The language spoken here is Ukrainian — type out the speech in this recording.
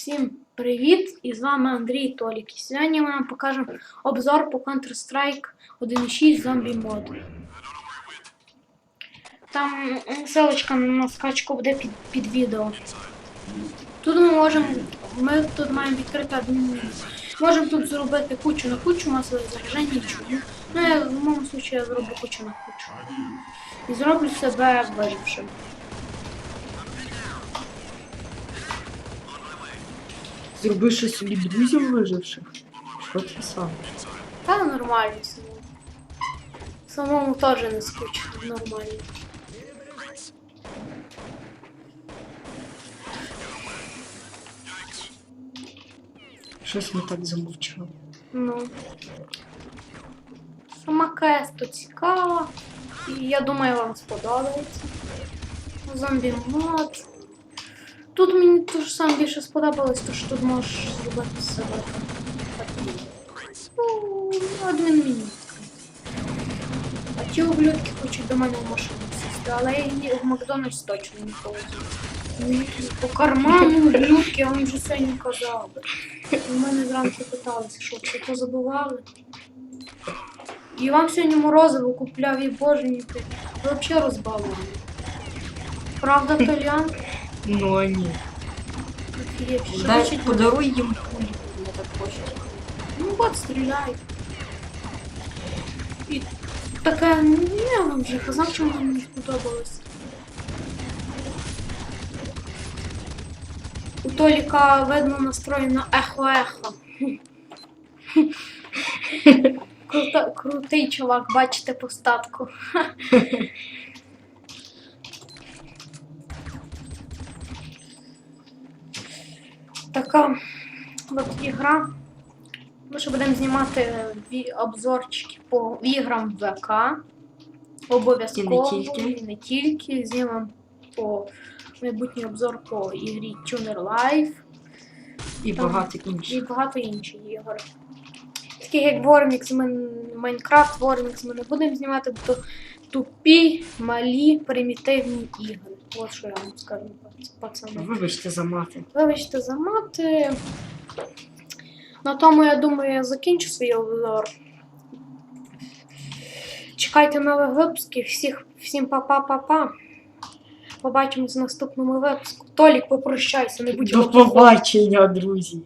Всім привіт! І з вами Андрій Толік. І сьогодні ми вам покажемо обзор по Counter-Strike 1.6 Zombie Mod. Там ссылочка на скачку буде під, під відео. Тут ми можемо. Ми тут маємо відкрити адмін. Можемо тут зробити кучу на кучу масове зараження і чому. Ну, я, в моєму случаю я зроблю кучу на кучу. І зроблю себе вижившим. Зроби щось собі друзів виживших. Що ти сам? Та нормально самому. Самому теж не скучно, нормально. Щось ми так замовчали. Ну. Сама кеста цікава. І я думаю, вам сподобається. Зомбі мод. Тут мені теж саме більше сподобалось, то що тут можеш зробити себе. Ну, адмін мені. А ті ублюдки хочуть до мене в машину сісти, але я в Макдональдс точно не поведу. По карману ублюдки, я вам вже сьогодні казав. У мене зранку питалися, що це позабували. І вам сьогодні морозиво купляв і боженьки. Ви взагалі розбавили. Правда, Толян? Ну. Офігеть, Дай подаруй їм кулі, я так хочу. Ну от стріляй. І таке, ну я вам казав, чому мені не сподобалось. У Толіка видно настроєно ехо-ехо. Крутий чувак, бачите по статку. Така от ігра. Ми ще будемо знімати ві- обзорчики по іграм в ВК. Обов'язково. І не тільки. І не тільки. Знімемо по майбутній обзор по ігрі Tuner Life І Там. багато і інших. багато інших ігор. Таких як Вормікс, Майнкрафт, Вормікс ми не будемо знімати, бо то тупі, малі, примітивні ігри. От що я вам скажу, пацани. Вибачте за мати. Вибачте за мати. На тому, я думаю, я закінчу свій обзор. Чекайте нових випусків. Всіх, всім па-па-па-па. Побачимось в наступному випуску. Толік, попрощайся, не будь До побачення, друзі.